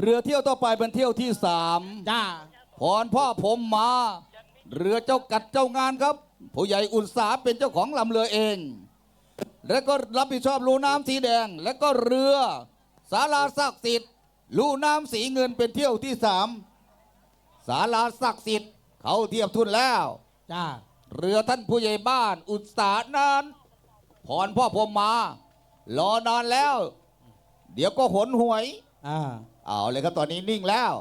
เรือเที่ยวต่อไปเป็นเที่ยวที่สามจ้าพรพ่อผมมา เรือเจ้ากัดเจ้างานครับ ผู้ใหญ่อุตสาหเป็นเจ้าของลำเรือเอง แล้วก็รับผิดชอบลูน้ำสีแดง แล้วก็เรือสาราศักดิ์สิทธิ์ลูน้ำสีเงินเป็นเที่ยวที่สามสาราศักดิ์สิทธิ์เขาเทียบทุนแล้วจ้าเรือท่านผู้ใหญ่บ้าน อุตสาหนานพรพ่อผมมา รอนานแล้ว เดี๋ยวก็หนหวย อ่า เอาเลยครับตอนนี้นิ่งแล้ว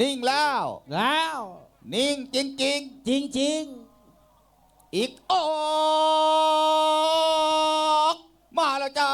นิ่งแล้ว แล้ว นิ่งจริง จริงจริงๆอีกออก มาแล้วจ้า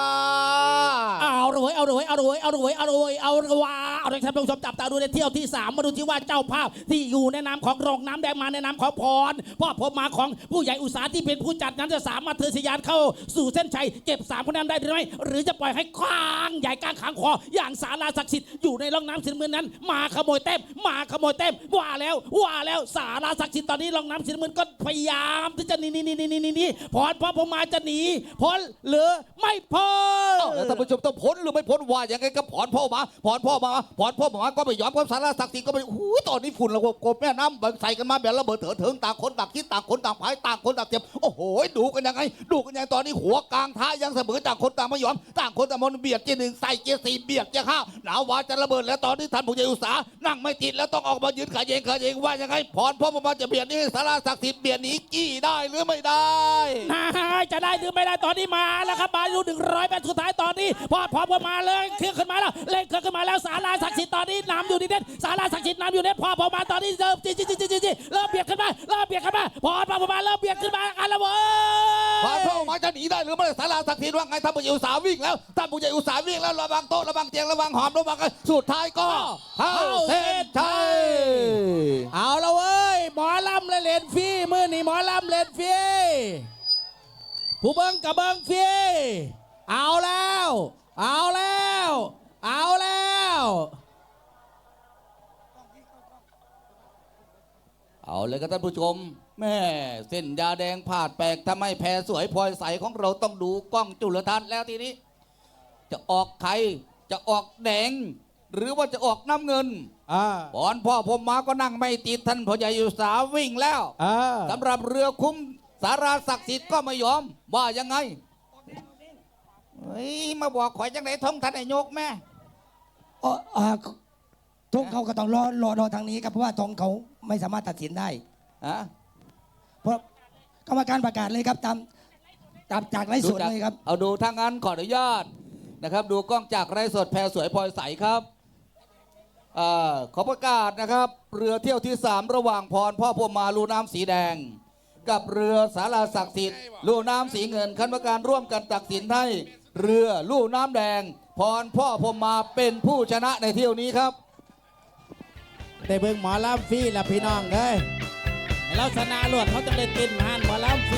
เอารวยเอารวยเอารวยเอารวยเอารวยเอารวยเอาเลยท่านผู้ชมจับตาดูในเที่ยวที่สามมาดูที่ว่าเจ้าภาพที่อยู่ในนามของโรงน้ำแดงมาในนามของพรพ่อผมมาของผู้ใหญ่อุตสาหที่เป็นผู้จัดนั้นจะสามารถเททะยานเข้าสู่เส้นชัยเก็บสามคะแนนได้หรือไม่หรือจะปล่อยให้คว้างใหญ่กลางขางคออย่างสาราศักดิ์สิทธิ์อยู่ในร่องน้ำสีน้ำเงินนั้น มาขโมยแต้มมาขโมยแต้มว่าแล้วว่าแล้วสาราศักดิ์สิทธิ์ตอนนี้ร่องน้ำสีน้ำเงินก็พยายามที่จะหนีหนีหนีหนีหนีหนีหนีพรพ่อผมมาจะหนีพ้นหรือไม่พ้นเอาแล้วท่านผู้ชมต้องพ้นหรือไม่พ้นว่าอย่างไงก็ผ่อนพ่อมาผ่อนพ่อมาผ่อนพ่อมาก็ไม่ยอมก็สารศักดิ์ศรีก็ไม่หูยตอนนี้ฝุ่นระบบกบแม่น้ำใส่กันมาแบบระเบิดเถิดเถิงต่างคนต่างคิดต่างคนต่างพายต่างคนต่างเจ็บโอ้โหดูกันยังไงดูกันยังไงตอนนี้หัวกลางท้ายยังเสมอต่างคนต่างไม่ยอมต่างคนต่างมันเบียดเกียร์หนึ่งใส่เกียร์สี่เบียดเกียร์ห้าหนาววาจะระเบิดแล้วตอนนี้ท่านผู้ใหญ่อุตสาหนั่งไม่ติดแล้วต้องออกมายืนขายเองขายเองว่ายังไงผ่อนพ่อมาจะเบียดนี่สารศักดิ์สิทธิ์เบียดหนีกี้ได้หรือไม่ได้นายจะได้หรือไม่ได้ตอนนี้มาแล้วครับมาอยู่หนึ่งร้อยเป็นสุดท้ายตอนนี้ พอพร้อมกันมาเลยเครื่องขึ้นมาแล้วเล่นเครื่องขึ้นมาแล้วสาราศักดิ์สิทธิ์ตอนนี้นำอยู่ดีเด่นสาราศักดิ์สิทธิ์นำอยู่เด่นพอพอมาตอนนี้เริ่มจีจีจีจีจีเริ่มเบียดขึ้นมาเริ่มเบียดขึ้นมาพอพอมาเริ่มเบียดขึ้นมากันแล้วเว้ผ่านยพ่อมาจะหนีได้หรือไม่สาราศักดิ์สิทธิ์ว่าไงท่านผู้ใหญ่อุตสาหวิ่งแล้วท่านผู้ใหญ่อุตสาหวิ่งแล้วระวังโต๊ะระวังเตียงระวังหอมระวังกันสุดท้ายก็เข้าเส้นชัยเอาละเว้ยหมอลำเลยเล่นฟรีมือนี่หมอลำเล่นฟรี ผู้เบิ้งกับเบิ้งฟรีเอาแล้ว เอาแล้ว เอาแล้ว เอาเลยครับท่านผู้ชม แม่เส้นยาแดงผาดแปลกทำให้แพรสวยพลอยใสของเราต้องดูกล้องจุลทรรศน์แล้วทีนี้ จะออกไข่จะออกแดง หรือว่าจะออกน้ำเงินอ่าบอนพ่อผมมาก็นั่งไม่ติดท่านพ่อใหญ่อุตสาหวิ่งแล้วอ่าสำหรับเรือคุ้ม สาราศักดิ์สิทธิ์ก็ไม่ยอม ว่ายังไงเฮ้ยมาบอกข่อยจังไหนท้องท่านนายกแม่อ๋ออ่าทงเขาก็ต้องรอรอรอทางนี้ครับเพราะว่าทงเขาไม่สามารถตัดสินได้ฮะเพราะกรรมการประกาศเลยครับตามตามจากไลฟ์สดจากเลยครับ เอาดูทางนั้นขออนุญาตนะครับ ดูกล้องจากไรสดแพรสวยพลอยใสครับอาขอประกาศนะครับ เรือเที่ยวที่ 3 ระหว่างพรพ่อพรหมาลูน้ำสีแดง กับเรือสาราศักดิ์สิทธิ์ลูน้ำสีเงินคณะกรรมการร่วมกันตัดสินให้เรือลูน้ำแดง พรพ่อพรหมาเป็นผู้ชนะในเที่ยวนี้ครับ ได้เบิ่งหมอลำฟรีละพี่น้องเอ้ยให้เราชนะรวดเขาจะเล่นตินมานหมอลำฟ